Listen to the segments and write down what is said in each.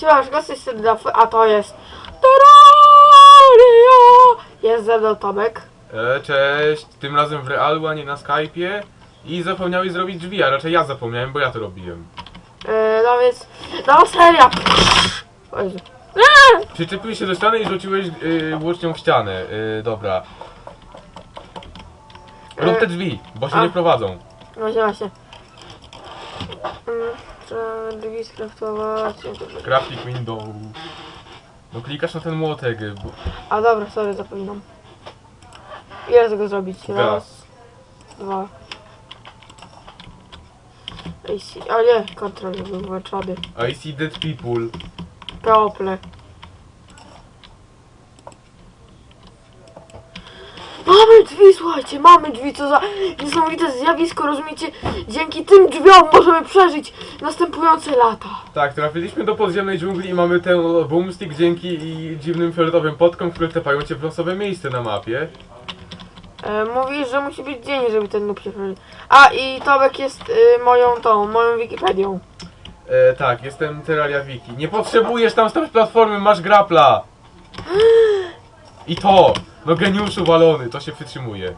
Siema, szkoda jest ten daf- a to jest Terraria! Jest ze mną Tomek. E, cześć, tym razem w realu, a nie na Skype'ie. I zapomniałeś zrobić drzwi, a raczej ja zapomniałem, bo ja to robiłem. Yy, no więc, no seria! O Jezu. Eee! Przyczepiłeś się do ściany i rzuciłeś włócznią w ścianę. Yy, dobra. Rób te drzwi, bo się a. nie prowadzą. No właśnie, właśnie. Mm, Trzeba drzwi skraftować. Window. No klikasz na ten młotek. Bo... A dobra, sorry, zapominam. Ile tego zrobić? Raz, dwa. Ej, si- A nie, kontrol był włączony. I see dead people. Teople. Mamy drzwi, słuchajcie, mamy drzwi, co za niesamowite zjawisko, rozumiecie? Dzięki tym drzwiom możemy przeżyć następujące lata. Tak, trafiliśmy do podziemnej dżungli i mamy ten boomstick dzięki dziwnym fioletowym podkom, które tepają cię w losowe miejsce na mapie. E, mówisz, że musi być dzień, żeby ten noob się przeżył. A, i Tomek jest y, moją tą, moją Wikipedią. E, tak, jestem Terraria Wiki. Nie potrzebujesz tam stawiać platformy, masz grapla! I to! No geniuszu walony, to się przytrzymuje.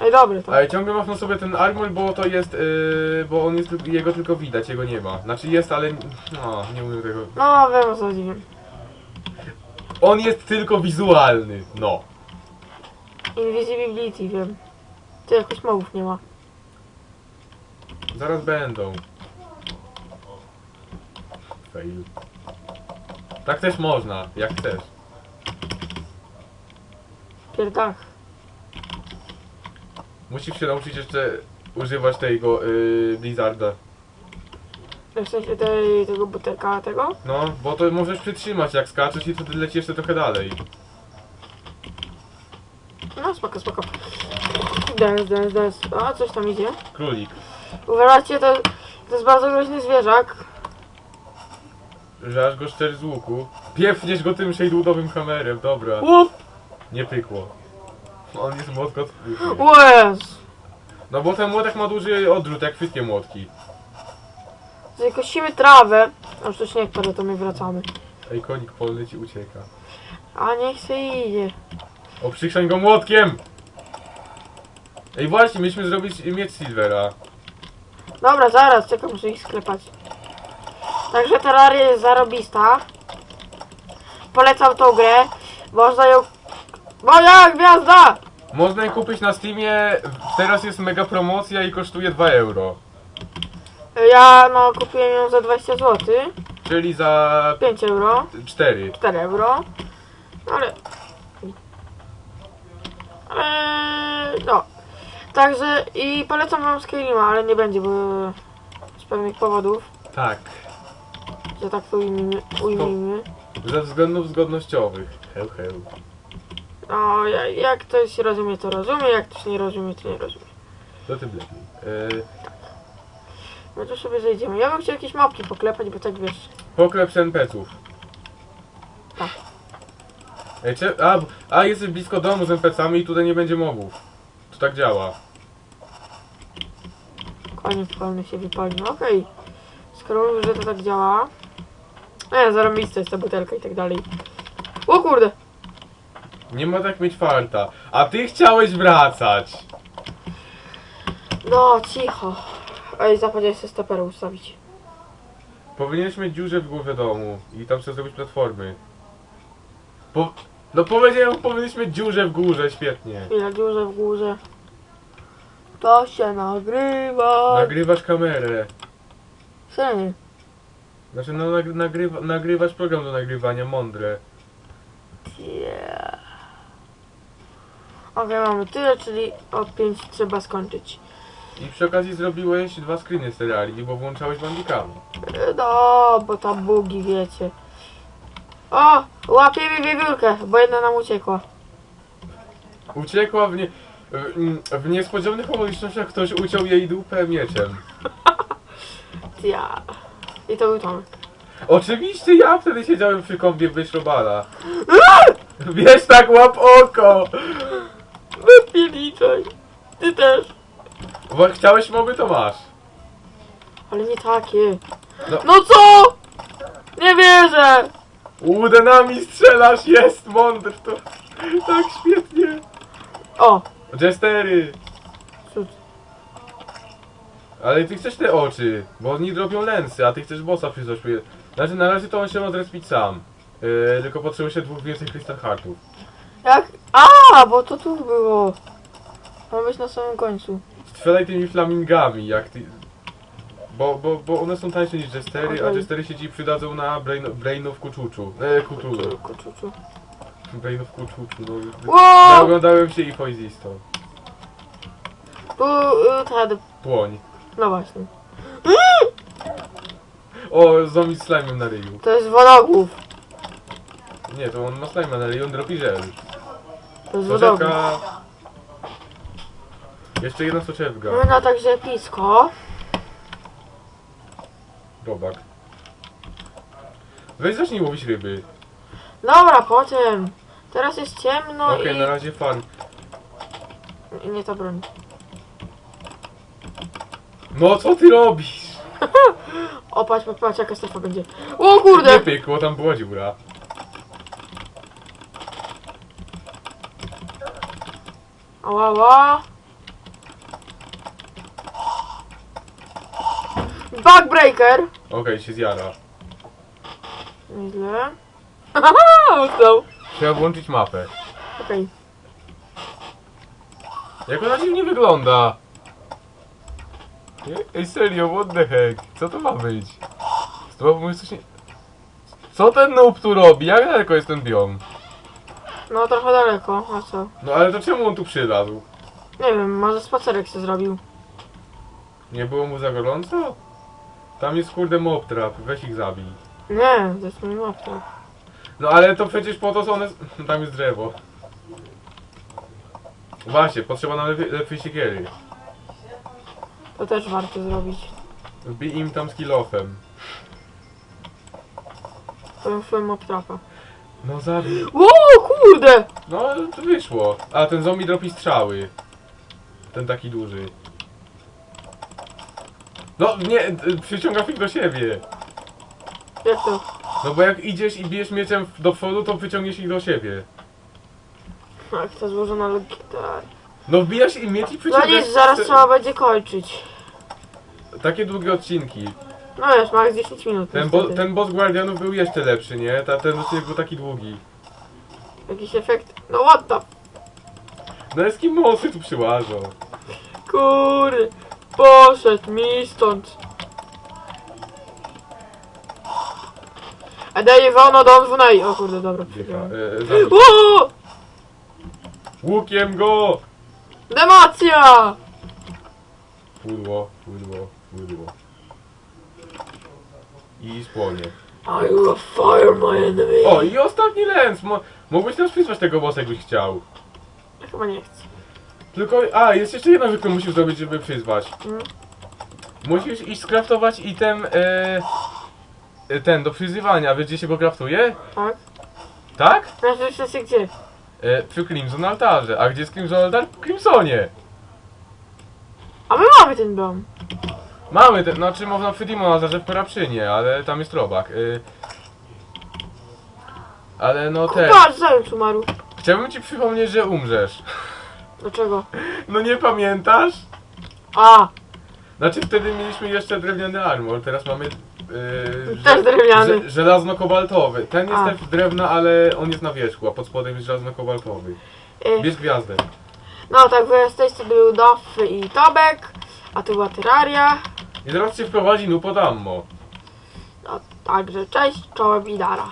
Ej, dobry to. Ale ciągle masz na sobie ten armor, bo to jest, yy, bo on jest, tylko- jego tylko widać, jego nie ma. Znaczy jest, ale, no, nie umiem tego. No, wiem o co chodzi. On jest tylko wizualny, no. Invisibility, wiem. Tu jakoś małów nie ma. Zaraz będą. Fail. Tak też można, jak chcesz. Pierdach. Musisz się nauczyć jeszcze używać tego yy, Blizzarda. W sensie tej, tego butelka, tego? No, bo to możesz przytrzymać jak skaczesz i wtedy lecisz jeszcze trochę dalej. No, spoko, spoko. Dance, dance, dance. A, coś tam idzie. Królik. Uważajcie, to, to jest bardzo groźny zwierzak. Że aż go szczerz z łuku. Piepniesz go tym shadewoodowym kamerem, dobra. Łup! Nie pykło. On jest młotko. Łez! No bo ten młotek ma duży odrzut, jak wszystkie młotki. Tutaj kosimy trawę. A już to śnieg pada, to my wracamy. Ej, konik polny ci ucieka. A niech se idzie. O, przykrzań go młotkiem! Ej, właśnie, mieliśmy zrobić miecz Silvera. Dobra, zaraz, czekaj, muszę ich sklepać. Także Terraria jest zarobista. Polecam tą grę. Można ją... Moja gwiazda! Można je kupić na Steamie, teraz jest mega promocja i kosztuje 2 euro. Ja no kupiłem ją za 20 zł. Czyli za 5 euro. 4. 4 euro. Ale... Ale... No. Także i polecam wam Skyrima, ale nie będzie, bo z pewnych powodów, Tak, że tak to ujmijmy. ujmijmy. ze względów zgodnościowych. Heł, heł. No, ja- jak ktoś rozumie, to rozumie, jak ktoś nie rozumie, to nie rozumie. To tym lepiej. Yy, No to sobie zejdziemy. Ja bym chciał jakieś mapki poklepać, bo tak wiesz. poklep NPC-ów. Tak. Ej, cze- a, a jesteś blisko domu z NPC-ami i tutaj nie będzie mobów. To tak działa. Koniec wolny się wypali. No okej. Skoro mówisz, że to tak działa. Nie, zarobista jest ta butelka i tak dalej. O kurde! Nie ma tak mieć farta. A ty chciałeś wracać. No, cicho. Ej, zapomniałeś sobie stoperę ustawić. Powinieneś mieć dziurze w głowie domu i tam sobie zrobić platformy. Po... No powiedziałem, powinieneś mieć dziurze w górze, świetnie. Chwila, dziurze w górze. To się nagrywa. Nagrywasz kamerę. Serio. Znaczy, no nag nagrywa nagrywasz program do nagrywania, mądre. Yeah. Okej, mamy tyle, czyli od 5 trzeba skończyć. I przy okazji zrobiłeś dwa screeny z seriali, bo włączałeś bandikami. E, No, bo tam bugi, wiecie. O, łapiemy wiewiórkę, bo jedna nam uciekła. Uciekła w, nie... w- w niespodziewanych okolicznościach ktoś uciął jej dupę mieczem. Ja. I to był Tomek. Oczywiście ja wtedy siedziałem przy kąpie wyszrobala. Wiesz, tak łap oko! Wypieliczaj. Ty też. Bo chciałeś moby, to masz. Ale nie takie. No. No co? Nie wierzę! Udenami strzelasz, jest mądry to. Tak świetnie. O! Jestery. Ale ty chcesz te oczy, bo oni robią lensy, a ty chcesz bossa przyznać. Znaczy na razie to on się może respić sam. Yy, tylko potrzebuje się dwóch więcej Crystal Heartów. Jak? A, bo to tu było. Ma być na samym końcu. Strzelaj tymi flamingami, jak ty... Bo, bo, bo one są tańsze niż Jestery, a Okej. Jestery się ci przydadzą na Brain, Brainów Kuczuczu. E, Kuczuczu. Kuczuczu. Brainów Kuczuczu, no. Wow! Oglądałem się i Poizisto. Tu, y. Płoń. No właśnie. O, zombie z slime'em na ryju. To jest wodogłów. Nie, to on ma slime'a na ryju, on dropi żel. To jest wodogłów. Soczewka... Jeszcze jedna soczewka. Mamy na także epicko. Robak. Weź zacznij łowić ryby. Dobra, potem. Teraz jest ciemno Okej, i... na razie farm. i... Nie ta broń. No co ty robisz? O, patrz, patrz, patrz, jaka strefa będzie. O Nie kurde! pykło, tam była dziura. Ała, ała. Backbreaker. Okej, się zjara. Nieźle. Haha, ustał. Trzeba włączyć mapę. Okej. Jak ona dziwnie wygląda? Ej, serio, what the heck? Co to ma być? To mówisz coś nie... Co ten noob tu robi? Jak daleko jest ten biom? No trochę daleko, a co? No ale to czemu on tu przylazł? Nie wiem, może spacerek się zrobił. Nie było mu za gorąco? Tam jest kurde mob trap, weź ich zabij. Nie, to jest mój map, tak. No ale to przecież po to są one... Tam jest drzewo. Właśnie, potrzeba nam lepszej siekiery. To też warto zrobić. Wbij im tam z kilofem. To już map trapa. No zabij. O kurde! No to wyszło. A ten zombie dropi strzały. Ten taki duży. No nie, y, przyciąga ich do siebie. Jak to? No bo jak idziesz i bijesz mieczem do przodu, to wyciągniesz ich do siebie. Jak to złożona logika. No wbijasz im miecz i No nic, zaraz trzeba będzie kończyć. Takie długie odcinki. No już, max 10 minut. Ten, bo, niestety. ten boss Guardianów był jeszcze lepszy, nie? Ta, ten odcinek był taki długi. Jakiś efekt. No what the... No jest kim mosy tu przyłażą. Kurde. Poszedł mi stąd. A daje wolno do dwunaj. O kurde, dobra. Przegrałem. E, zabij. O! Łukiem go! Demacja! Pudło, pudło, pudło. I spłonie. I will fire my enemy. O, i ostatni lens! Mo mógłbyś nas przyzwać tego bossa, jakbyś chciał. Chyba nie chcę. Tylko, a, jest jeszcze jedna rzecz, którą musisz zrobić, żeby przyzwać. Mm. Musisz iść skraftować item, e, e, ten, do przyzywania. Wiesz, gdzie się go kraftuje? Tak? Tak? Znaczy, w sensie gdzie? E, przy Crimson altarze. A gdzie jest Crimson altar? W Crimsonie. A my mamy ten dom. Mamy ten, znaczy można przy Demon altarze w Korapszynie, ale tam jest robak. E, ale no ten. Patrz, zając umarł. Chciałbym ci przypomnieć, że umrzesz. Dlaczego? No nie pamiętasz? A, Znaczy wtedy mieliśmy jeszcze drewniany armor, teraz mamy... Yy, Też drewniany. Że, żelazno-kobaltowy. Ten jest A. też drewna, ale on jest na wierzchu, a pod spodem jest żelazno-kobaltowy. y, Bierz gwiazdę. no tak, wy z tej strony był Doff i Tobek, a tu była Terraria. I zaraz cię wprowadzi Nupo Dammo. No, także cześć, czołem i dara.